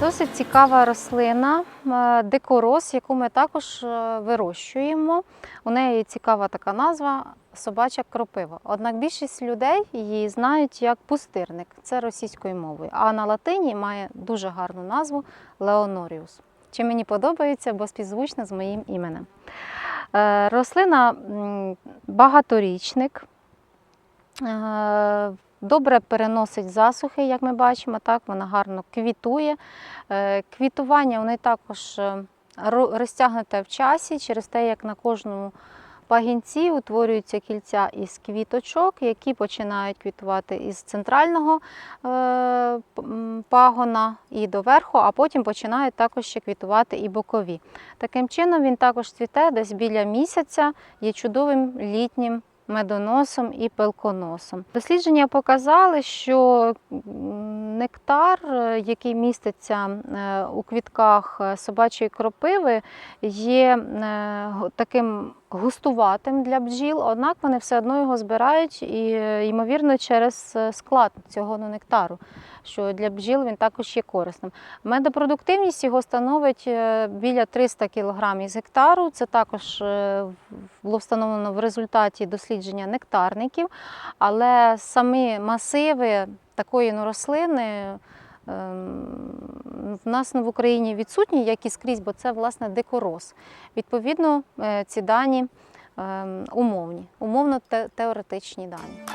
Досить цікава рослина, дикорос, яку ми також е, вирощуємо. У неї цікава така назва собача кропива. Однак більшість людей її знають як пустирник, це російською мовою. А на латині має дуже гарну назву Леоноріус. Чи мені подобається, бо співзвучна з моїм іменем. Е, Рослина багаторічник. Е, Добре переносить засухи, як ми бачимо, так вона гарно квітує. Е, Квітування неї також е, розтягнуте в часі через те, як на кожному пагінці утворюються кільця із квіточок, які починають квітувати із центрального пагона і доверху, а потім починають також ще квітувати і бокові. Таким чином він також цвіте десь біля місяця, є чудовим літнім медоносом і пелконосом. Дослідження показали, що нектар, е, який міститься е, у квітках е, собачої кропиви, є таким густуватим для бджіл, однак вони все одно його збирають і, ймовірно, через е, склад цього нектару, що для бджіл він також є корисним. Медопродуктивність його становить е, біля 300 кг з гектару. Це також е, було встановлено в результаті дослідження нектарників, але самі масиви такої ну, рослини. В нас в Україні відсутні, як і скрізь, бо це власне дикорос. Відповідно, е, ці дані ем, умовні, умовно теоретичні дані.